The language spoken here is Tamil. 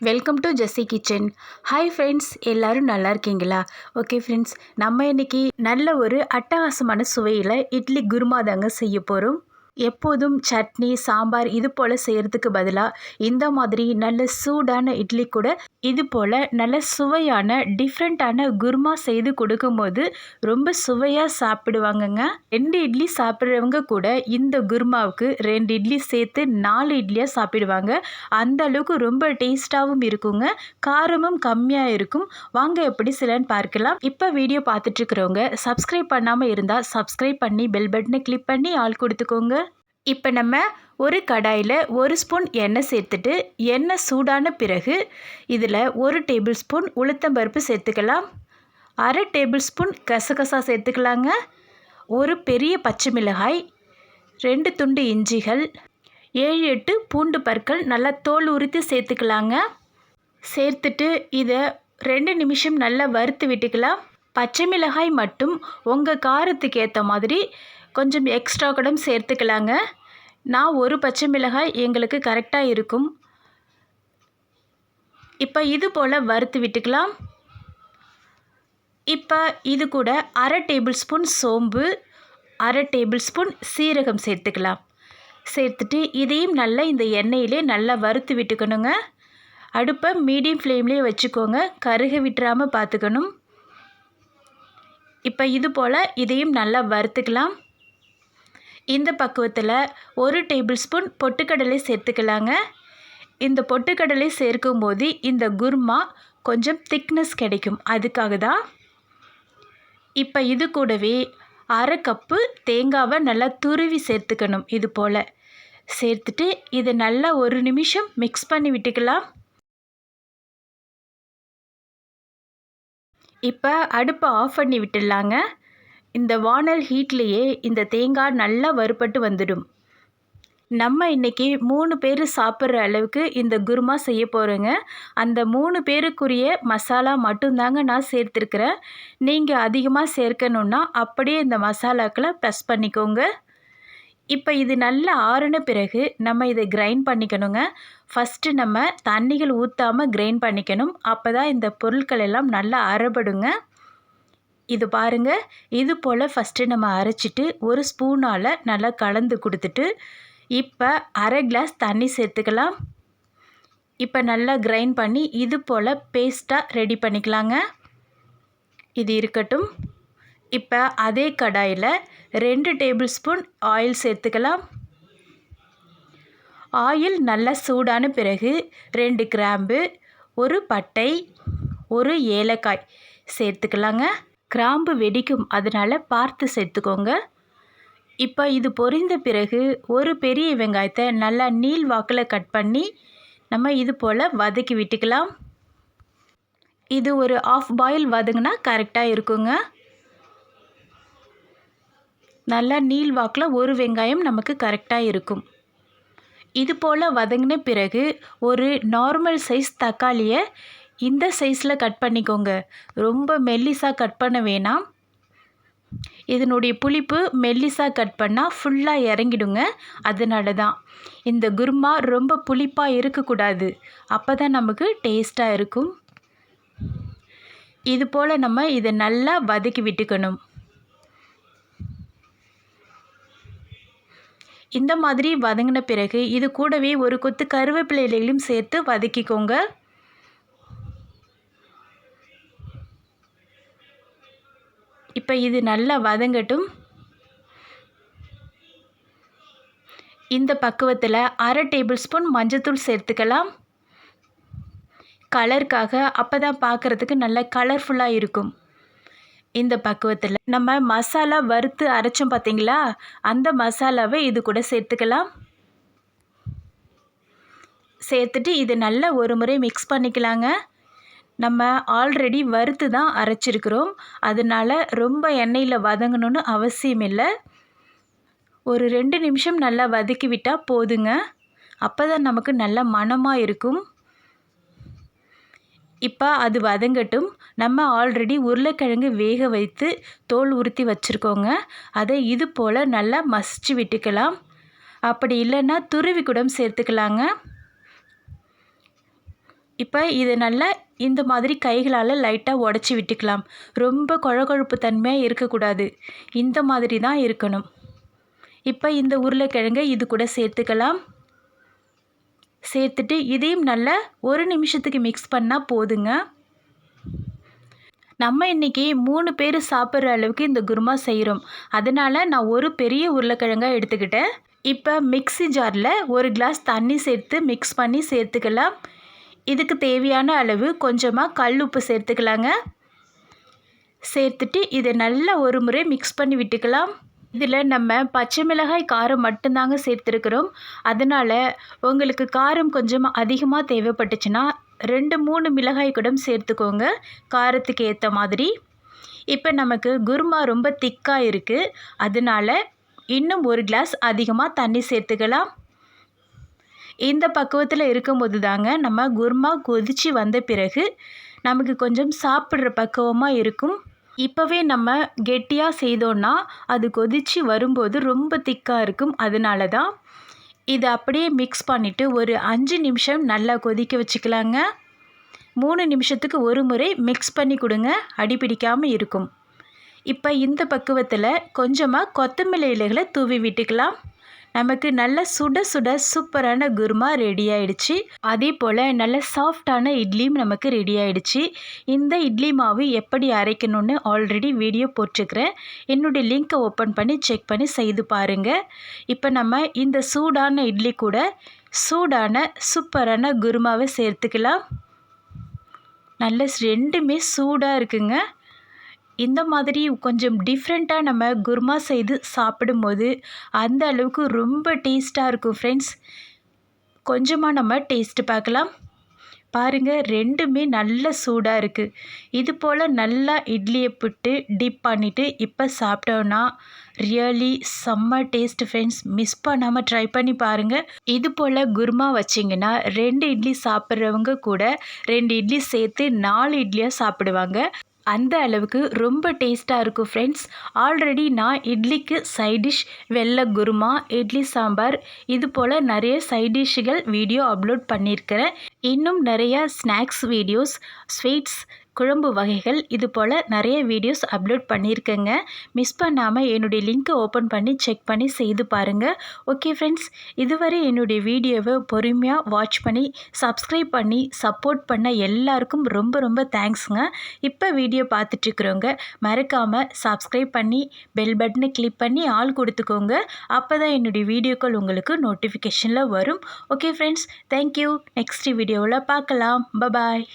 Welcome to Jessie kitchen hi friends எல்லோரும் நல்லா இருக்கீங்களா? ஓகே ஃப்ரெண்ட்ஸ் நம்ம இன்னைக்கு நல்ல ஒரு அட்டகாசமான சுவையில் இட்லி குருமா தாங்க செய்ய போகிறோம் எப்போதும் சட்னி சாம்பார் இது போல் செய்கிறதுக்கு பதிலாக இந்த மாதிரி நல்ல சூடான இட்லி கூட இது போல் நல்ல சுவையான டிஃப்ரெண்ட்டான குருமா செய்து கொடுக்கும்போது ரொம்ப சுவையாக சாப்பிடுவாங்கங்க. ரெண்டு இட்லி சாப்பிட்றவங்க கூட இந்த குருமாவுக்கு ரெண்டு இட்லி சேர்த்து நாலு இட்லியாக சாப்பிடுவாங்க. அந்த அளவுக்கு ரொம்ப டேஸ்ட்டாகவும் இருக்குங்க. காரமும் கம்மியாக இருக்கும். வாங்க எப்படி சிலன்னு பார்க்கலாம். இப்போ வீடியோ பார்த்துட்ருக்குறவங்க சப்ஸ்கிரைப் பண்ணாமல் இருந்தால் சப்ஸ்கிரைப் பண்ணி பெல் பட்டனை கிளிக் பண்ணி ஆள் கொடுத்துக்கோங்க. இப்போ நம்ம ஒரு கடாயில் ஒரு ஸ்பூன் எண்ணெய் சேர்த்துட்டு எண்ணெய் சூடான பிறகு இதில் ஒரு டேபிள் ஸ்பூன் உளுத்தம்பருப்பு சேர்த்துக்கலாம். அரை டேபிள் ஸ்பூன் கசகசா சேர்த்துக்கலாங்க. ஒரு பெரிய பச்சை மிளகாய் ரெண்டு துண்டு இஞ்சிகள் ஏழு எட்டு பூண்டு பற்கள் நல்லா தோல் உரித்து சேர்த்துக்கலாங்க. சேர்த்துட்டு இதை ரெண்டு நிமிஷம் நல்லா வறுத்து விட்டுக்கலாம். பச்சை மிளகாய் மட்டும் உங்கள் காரத்துக்கு ஏற்ற மாதிரி கொஞ்சம் எக்ஸ்ட்ரா கூட சேர்த்துக்கலாங்க. நான் ஒரு பச்சை மிளகாய் எங்களுக்கு கரெக்டாக இருக்கும். இப்போ இது போல் வறுத்து விட்டுக்கலாம். இப்போ இது கூட அரை டேபிள் ஸ்பூன் சோம்பு அரை டேபிள் ஸ்பூன் சீரகம் சேர்த்துக்கலாம். சேர்த்துட்டு இதையும் நல்லா இந்த எண்ணெயிலே நல்லா வறுத்து விட்டுக்கணுங்க. அடுப்பை மீடியம் ஃப்ளேம்லேயே வச்சுக்கோங்க. கருக விட்டுறாமல் பார்த்துக்கணும். இப்போ இது போல் இதையும் நல்லா வறுத்துக்கலாம். இந்த பக்குவத்தில் ஒரு டேபிள் ஸ்பூன் பொட்டுக்கடலை சேர்த்துக்கலாங்க. இந்த பொட்டுக்கடலை சேர்க்கும் போது இந்த குர்மா கொஞ்சம் திக்னஸ் கிடைக்கும். அதுக்காக தான் இப்போ இது கூடவே அரை கப்பு தேங்காவை நல்லா துருவி சேர்த்துக்கணும் இது போல். சேர்த்துட்டு இதை நல்லா ஒரு நிமிஷம் மிக்ஸ் பண்ணி விட்டுக்கலாம். இப்போ அடுப்பை ஆஃப் பண்ணி விட்டுடலாங்க. இந்த வானல் ஹீட்லேயே இந்த தேங்காய் நல்லா வறுபட்டு வந்துடும். நம்ம இன்றைக்கி மூணு பேர் சாப்பிட்ற அளவுக்கு இந்த குருமா செய்ய போகிறோங்க அந்த மூணு பேருக்குரிய மசாலா மட்டும்தாங்க நான் சேர்த்துருக்குறேன். நீங்கள் அதிகமாக சேர்க்கணுன்னா அப்படியே இந்த மசாலாக்களை ப்ரெஸ் பண்ணிக்கோங்க. இப்போ இது நல்லா ஆறுன பிறகு நம்ம இதை கிரைண்ட் பண்ணிக்கணுங்க. ஃபஸ்ட்டு நம்ம தண்ணிகள் ஊற்றாமல் கிரைண்ட் பண்ணிக்கணும். அப்போ தான் இந்த பொருட்கள் எல்லாம் நல்லா அறபடுங்க. இது பாருங்கள் இது போல் ஃபஸ்ட்டு நம்ம அரைச்சிட்டு ஒரு ஸ்பூனால் நல்லா கலந்து கொடுத்துட்டு இப்போ அரை கிளாஸ் தண்ணி சேர்த்துக்கலாம். இப்போ நல்லா கிரைண்ட் பண்ணி இது போல் பேஸ்ட்டாக ரெடி பண்ணிக்கலாங்க. இது இருக்கட்டும். இப்போ அதே கடாயில் ரெண்டு டேபிள் ஸ்பூன் ஆயில் சேர்த்துக்கலாம். ஆயில் நல்லா சூடான பிறகு ரெண்டு கிராம்பு ஒரு பட்டை ஒரு ஏலக்காய் சேர்த்துக்கலாங்க. கிராம்பு வெடிக்கும் அதனால் பார்த்து சேர்த்துக்கோங்க. இப்போ இது பொரிந்த பிறகு ஒரு பெரிய வெங்காயத்தை நல்லா நீள் வாக்கில் கட் பண்ணி நம்ம இது போல் வதக்கி விட்டுக்கலாம். இது ஒரு ஆஃப் பாயில் வதங்கினா கரெக்டாக இருக்குங்க. நல்லா நீள் வாக்கில் ஒரு வெங்காயம் நமக்கு கரெக்டாக இருக்கும். இது போல் வதங்கின பிறகு ஒரு நார்மல் சைஸ் தக்காளியை இந்த சைஸில் கட் பண்ணிக்கோங்க. ரொம்ப மெல்லிசாக கட் பண்ண வேணாம். இதனுடைய புளிப்பு மெல்லிசாக கட் பண்ணால் ஃபுல்லாக இறங்கிடுங்க. அதனால தான் இந்த குருமா ரொம்ப புளிப்பாக இருக்கக்கூடாது. அப்போ தான் நமக்கு டேஸ்ட்டாக இருக்கும். இது போல் நம்ம இதை நல்லா வதக்கி விட்டுக்கணும். இந்த மாதிரி வதங்கின பிறகு இது கூடவே ஒரு கொத்து கருவேப்பிலையிலையும் சேர்த்து வதக்கிக்கோங்க. இப்போ இது நல்லா வதங்கட்டும். இந்த பக்குவத்தில் அரை டேபிள் ஸ்பூன் மஞ்சத்தூள் சேர்த்துக்கலாம். கலருக்காக அப்போ தான் பார்க்குறதுக்கு நல்ல கலர்ஃபுல்லாக இருக்கும். இந்த பக்குவத்தில் நம்ம மசாலா வறுத்து அரைச்சோம் பார்த்தீங்களா அந்த மசாலாவை இது கூட சேர்த்துக்கலாம். சேர்த்துட்டு இது நல்லா ஒரு முறை மிக்ஸ் பண்ணிக்கலாங்க. நம்ம ஆல்ரெடி வறுத்து தான் அரைச்சிருக்கிறோம். அதனால் ரொம்ப எண்ணெயில் வதங்கணும்னு அவசியம் இல்லை. ஒரு ரெண்டு நிமிஷம் நல்லா வதக்கி விட்டால் போதுங்க. அப்போ தான் நமக்கு நல்ல மணமாக இருக்கும். இப்போ அது வதங்கட்டும். நம்ம ஆல்ரெடி உருளைக்கிழங்கு வேக வைத்து தோல் உருத்தி வச்சுருக்கோங்க. அதை இது போல் நல்லா மசிச்சு விட்டுக்கலாம். அப்படி இல்லைன்னா துருவி கூட சேர்த்துக்கலாங்க. இப்போ இது நல்லா இந்த மாதிரி கைகளால் லைட்டாக உடச்சி விட்டுக்கலாம். ரொம்ப குழகுழப்பு தன்மையாக இருக்கக்கூடாது. இந்த மாதிரி தான் இருக்கணும். இப்போ இந்த உருளைக்கிழங்கை இது கூட சேர்த்துக்கலாம். சேர்த்துட்டு இதையும் நல்லா ஒரு நிமிஷத்துக்கு மிக்ஸ் பண்ணால் போதுங்க. நம்ம இன்றைக்கி மூணு பேர் சாப்பிட்ற அளவுக்கு இந்த குருமா செய்கிறோம் அதனால் நான் ஒரு பெரிய உருளைக்கிழங்காக எடுத்துக்கிட்டேன். இப்போ மிக்ஸி ஜாரில் ஒரு கிளாஸ் தண்ணி சேர்த்து மிக்ஸ் பண்ணி சேர்த்துக்கலாம். இதுக்கு தேவையான அளவு கொஞ்சமாக கல் உப்பு சேர்த்துக்கலாங்க. சேர்த்துட்டு இதை நல்லா ஒரு முறை மிக்ஸ் பண்ணி விட்டுக்கலாம். இதில் நம்ம பச்சை மிளகாய் காரம் மட்டும்தாங்க சேர்த்துருக்குறோம். அதனால் உங்களுக்கு காரம் கொஞ்சம் அதிகமாக தேவைப்பட்டுச்சுன்னா ரெண்டு மூணு மிளகாய் கூட சேர்த்துக்கோங்க. காரத்துக்கு ஏற்ற மாதிரி. இப்போ நமக்கு குருமா ரொம்ப திக்காக இருக்குது அதனால் இன்னும் ஒரு கிளாஸ் அதிகமாக தண்ணி சேர்த்துக்கலாம். இந்த பக்குவத்தில் இருக்கும்போது தாங்க நம்ம குருமா கொதித்து வந்த பிறகு நமக்கு கொஞ்சம் சாப்பிட்ற பக்குவமாக இருக்கும். இப்போவே நம்ம கெட்டியாக செய்தோன்னா அது கொதித்து வரும்போது ரொம்ப திக்காக இருக்கும். அதனால தான் இதை அப்படியே மிக்ஸ் பண்ணிவிட்டு ஒரு அஞ்சு நிமிஷம் நல்லா கொதிக்க வச்சுக்கலாங்க. மூணு நிமிஷத்துக்கு ஒரு முறை மிக்ஸ் பண்ணி கொடுங்க. அடிப்பிடிக்காமல் இருக்கும். இப்போ இந்த பக்குவத்தில் கொஞ்சமாக கொத்தமல்லி இலைகளை தூவி விட்டுக்கலாம். நமக்கு நல்ல சுட சுட சூப்பரான குருமா ரெடி ஆயிடுச்சு. அதே போல் நல்ல சாஃப்டான இட்லியும் நமக்கு ரெடி ஆயிடுச்சு. இந்த இட்லி மாவு எப்படி அரைக்கணும்னு ஆல்ரெடி வீடியோ போட்டிருக்கிறேன். என்னுடைய லிங்க்கை ஓப்பன் பண்ணி செக் பண்ணி செய்து பாருங்கள் இப்போ நம்ம இந்த சூடான இட்லி கூட சூடான சூப்பரான குருமாவை சேர்த்துக்கலாம். நல்ல ரெண்டுமே சூடாக இருக்குங்க. இந்த மாதிரி கொஞ்சம் டிஃப்ரெண்ட்டாக நம்ம குருமா செய்து சாப்பிடும்போது அந்த அளவுக்கு ரொம்ப டேஸ்ட்டாக இருக்கும் ஃப்ரெண்ட்ஸ் கொஞ்சமாக நம்ம டேஸ்ட்டு பார்க்கலாம். பாருங்கள் ரெண்டுமே நல்ல சூடாக இருக்குது இது போல் நல்லா இட்லியை புட்டு டிப் பண்ணிவிட்டு இப்போ சாப்பிட்டோன்னா ரியலி செம்ம டேஸ்ட் ஃப்ரெண்ட்ஸ் மிஸ் பண்ணாமல் ட்ரை பண்ணி பாருங்கள் இது போல் குருமா வச்சிங்கன்னா ரெண்டு இட்லி சாப்பிட்றவங்க கூட ரெண்டு இட்லி சேர்த்து நாலு இட்லியாக சாப்பிடுவாங்க. அந்த அளவுக்கு ரொம்ப டேஸ்ட்டாக இருக்கும் ஃப்ரெண்ட்ஸ் ஆல்ரெடி நான் இட்லிக்கு சைடிஷ் வெள்ளை குருமா இட்லி சாம்பார் இது போல் நிறைய சைடிஷ்கள் வீடியோ அப்லோட் பண்ணியிருக்கிறேன். இன்னும் நிறையா ஸ்நாக்ஸ் வீடியோஸ் ஸ்வீட்ஸ் குழம்பு வகைகள் இது போல் நிறைய வீடியோஸ் அப்லோட் பண்ணியிருக்கேங்க. மிஸ் பண்ணாமல் என்னுடைய லிங்க்கை ஓப்பன் பண்ணி செக் பண்ணி செய்து பாருங்கள் ஓகே ஃப்ரெண்ட்ஸ் இதுவரை என்னுடைய வீடியோவை பொறுமையாக வாட்ச் பண்ணி சப்ஸ்கிரைப் பண்ணி சப்போர்ட் பண்ண எல்லாருக்கும் ரொம்ப ரொம்ப தேங்க்ஸுங்க. இப்போ வீடியோ பார்த்துட்ருக்குறவங்க மறக்காமல் சப்ஸ்கிரைப் பண்ணி பெல் பட்டனை கிளிக் பண்ணி ஆள் கொடுத்துக்கோங்க. அப்போ தான் என்னுடைய வீடியோக்கள் உங்களுக்கு நோட்டிஃபிகேஷனில் வரும். ஓகே ஃப்ரெண்ட்ஸ் தேங்க்யூ நெக்ஸ்ட் வீடியோவில் பார்க்கலாம். பபாய்